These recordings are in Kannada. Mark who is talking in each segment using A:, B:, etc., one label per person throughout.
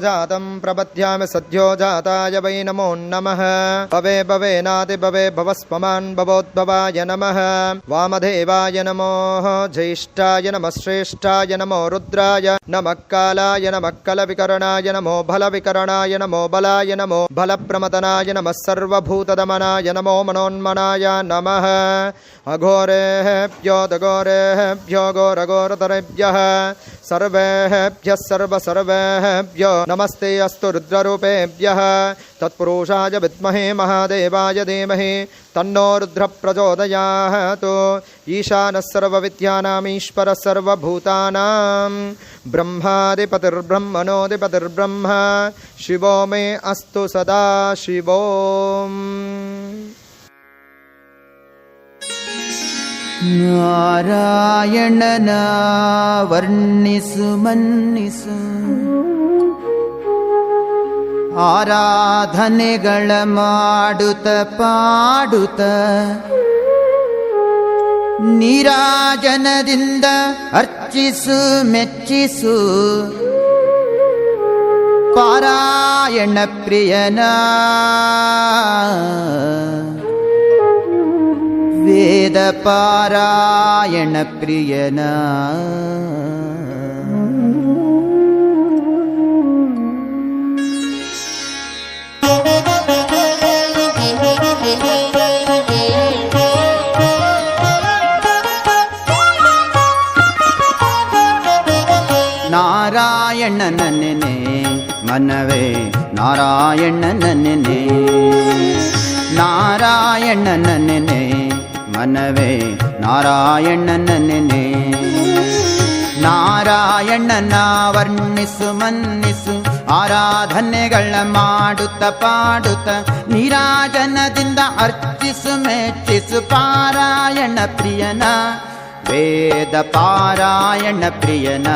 A: जातं प्रपद्यामि सद्यो जाताय वै नमो नमः भवे भवेनादि भवे भवस्पमान् भवोद्भवाय नमः वामदेवाय नमो ज्येष्ठाय नमः श्रेष्ठाय नमो रुद्राय नमः कालाय नमः कलविकरणाय नमो बलविकरणाय नमो बलाय नमो बलप्रमदनाय नमः सर्वभूतदमनाय नमो मनोन्मनाय नमः अघोरेभ्यो दघोरेभ्यो घोरघोरतरेभ्यः सर्वेभ्यः सर्वसर्वेभ्यो नमस्ते अस्तु रुद्ररूपेभ्यः तत्पुरुषाय विद्महे महादेवाय धीमहि तन्नो रुद्रप्रचोदयात् ईशानः सर्वविद्यानामीश्वरः सर्वभूतानां ब्रह्मादिपतिर्ब्रह्मणोऽधिपतिर्ब्रह्म शिवो मे अस्तु सदा शिवोम्।
B: ನಾರಾಯಣನ ವರ್ಣಿಸು ಮನ್ನಿಸು. ಆರಾಧನೆಗಳ ಮಾಡುತ್ತ ಪಾಡುತ್ತ. ನೀರಾಜನದಿಂದ ಅರ್ಚಿಸು ಮೆಚ್ಚಿಸು. ಪಾರಾಯಣ ಪ್ರಿಯನ. வேத பாராயண பிரியனா. நாராயணனே மனவே நாராயணனே நாராயணனே ನೆನೆ ನಾರಾಯಣನ ನೆನೆ ಮನವೇ ನಾರಾಯಣನ ನೆನೆ ನಾರಾಯಣನ ವರ್ಣಿಸು ಮನ್ನಿಸು ಆರಾಧನೆಗಳ ಮಾಡುತ್ತ ಪಾಡುತ್ತ ನಿರಾಜನದಿಂದ ಅರ್ಚಿಸು ಮೆಚ್ಚಿಸು ಪಾರಾಯಣ ಪ್ರಿಯನ ವೇದ ಪಾರಾಯಣ ಪ್ರಿಯನ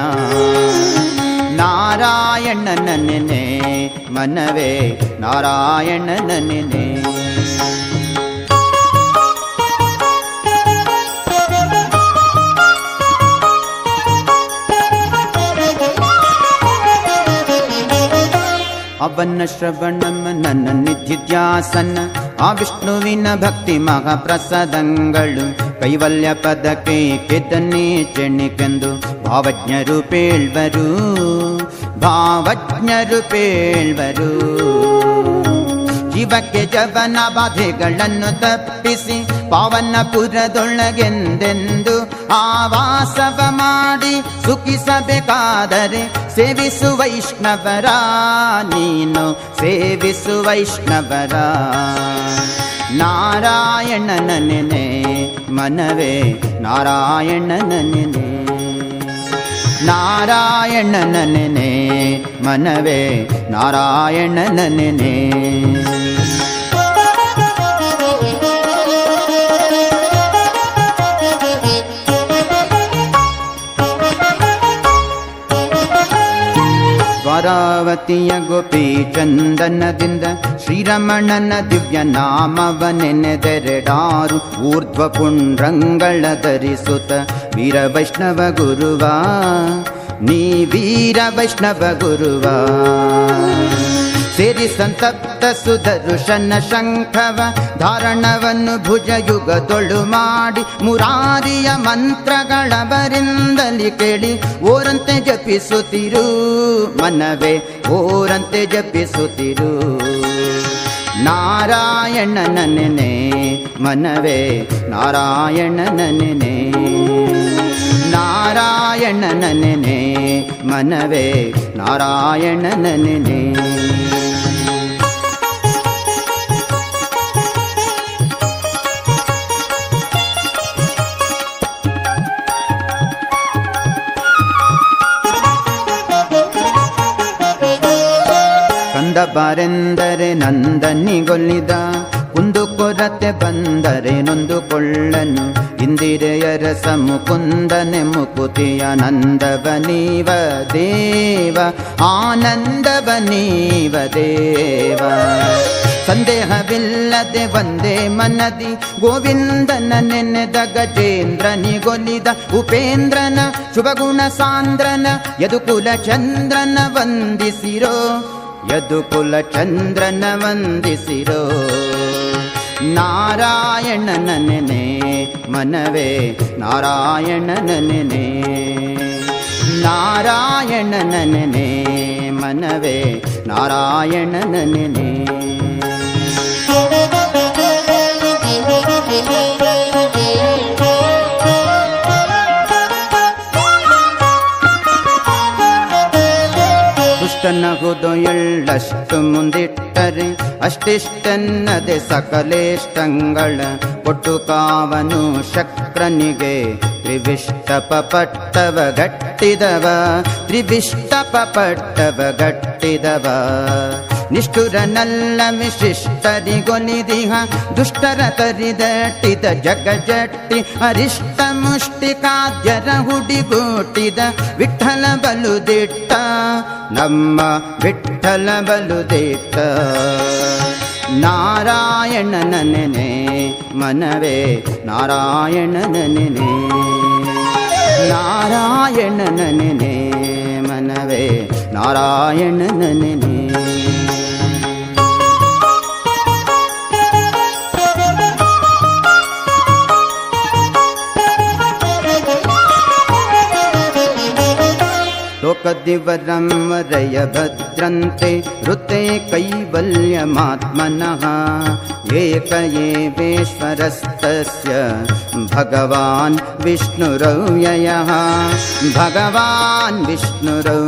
B: ನಾರಾಯಣನ ನೆನೆ ಮನವೇ ನಾರಾಯಣನ ನೆನೆ ಅವನ ಶ್ರವಣಂ, ನನ್ನ ನಿಧಿಧ್ಯಾಸನ. ಆ ವಿಷ್ಣುವಿನ ಭಕ್ತಿ ಮಹಾಪ್ರಸದಂಗಳು. ಕೈವಲ್ಯ ಪದಕ್ಕೆ ಕೆದನ್ನೇ ಚೆಣಿಕೆಂದು ಭಾವಜ್ಞರು ಪೇಳ್ವರು. ಭಾವಜ್ಞರು ಪೇಳ್ವರು. ಜೀವಕ್ಕೆ ಜವನ ಬಾಧೆಗಳನ್ನು ತಪ್ಪಿಸಿ ಪಾವನಪುರದೊಳಗೆಂದೆಂದು ಆವಾಸವ ಮಾಡಿ ಸುಖಿಸಬೇಕಾದರೆ ಸೇವಿಸು ವೈಷ್ಣವರ ನೀನು ಸೇವಿಸು ವೈಷ್ಣವರ ನಾರಾಯಣನ ನೆನೆ ಮನವೇ ನಾರಾಯಣನ ನೆನೆ. ನಾರಾಯಣನ ನೆನೆ ಮನವೇ ನಾರಾಯಣನ ನೆನೆ ದ್ವಾರಾವತಿಯ ಗೋಪಿ ಚಂದನದಿಂದ ಶ್ರೀರಮಣನ ದಿವ್ಯ ನಾಮವ ನೆನೆದೆರೆಡಾರು ಊರ್ಧ್ವ ಪುಂಡ್ರಂಗಳ ಧರಿಸುತ್ತ, ವೀರ ವೈಷ್ಣವ ಗುರುವ, ನೀ ವೀರ ವೈಷ್ಣವ ಗುರುವ. ಸೇರಿ ಸಂತಪ್ತ ಸುಧರುಷನ ಶಂಖವ, ಧಾರಣವನ್ನು ಭುಜಯುಗದೊಳು ಮಾಡಿ ಮುರಾರಿಯ ಮಂತ್ರಗಳವರಿಂದಲಿ ಕೇಳಿ ಓರಂತೆ ಜಪಿಸುತ್ತಿರು ಮನವೇ, ಓರಂತೆ ಜಪಿಸುತ್ತಿರು. ನಾರಾಯಣ ನೆನೆ ಮನವೇ ನಾರಾಯಣ ನೆನೆ. ನಾರಾಯಣ ನೆನೆ ಮನವೇ ನಾರಾಯಣ ನೆನೆ. ಕಂದ ಬಾರೆಂದರೆ ನಂದನಿಗೊಲ್ಲಿದ ಕುಂದು ಕೊರತೆ ಬಂದರೆ ನೊಂದುಕೊಳ್ಳನು. ಇಂದಿರೆಯರ ಮುಕುಂದನೆ ಮುಕುತಿಯ ನಂದವ ನೀವ ದೇವ. ಆನಂದವ ನೀವ ದೇವ. ಸಂದೇಹವಿಲ್ಲದೆ ಒಂದೇ ಮನದಿ. ಗೋವಿಂದನ ನೆನೆದ ಗಜೇಂದ್ರನಿಗೊಲಿದ ಉಪೇಂದ್ರನ ಶುಭಗುಣ ಸಾಂದ್ರನ. ಯದುಕುಲ ಚಂದ್ರನ ವಂದಿಸಿರೋ. ಯದುಕುಲ ಚಂದ್ರನ ವಂದಿಸಿರೋ ನಾರಾಯಣನ ನೆನೆ ಮನವೇ ನಾರಾಯಣನ ನೆನೆ ನಾರಾಯಣನ ನೆನೆ ಮನವೇ ನಾರಾಯಣನ ಹೃದಯಳ್ಳಷ್ಟು ಮುಂದಿಟ್ಟರೆ ಅಷ್ಟಿಷ್ಟನ್ನದೆ ಸಕಲೇಷ್ಟಂಗಳ ಒಟ್ಟು ಕಾವನು ಶಕ್ರನಿಗೆ. ತ್ರಿವಿಷ್ಟಪ ಪಟ್ಟವ ಗಟ್ಟಿದವ ತ್ರಿವಿಷ್ಟಪ ಪಟ್ಟವ ಗಟ್ಟಿದವ. ನಿಷ್ಠುರನಲ್ಲ ವಿಶಿಷ್ಟರಿಗೊಲಿದಿಹ ದುಷ್ಟರ ತರಿದಟ್ಟಿದ ಜಗಜಟ್ಟಿ, ಅರಿಷ್ಟ ಮುಷ್ಟಿಕಾದ್ಯರ ಹುಡಿಗೂಟಿದ ವಿಠಲ ಬಲುದಿಟ್ಟ ನಮ್ಮ ವಿಠಲ ಬಲುದಿಟ್ಟ ನಾರಾಯಣ ನೆನೆ ಮನವೇ ನಾರಾಯಣ ನೆನೆ. ನಾರಾಯಣನ ನೆನೆ ಮನವೇ ನಾರಾಯಣನನೆ ನೆನೆ. कदिवरं वरय भद्रन्ते ऋते कैवल्यमात्मनः। एक एवेश्वरस्तस्य भगवान् विष्णुरौ भगवान् विष्णुरौ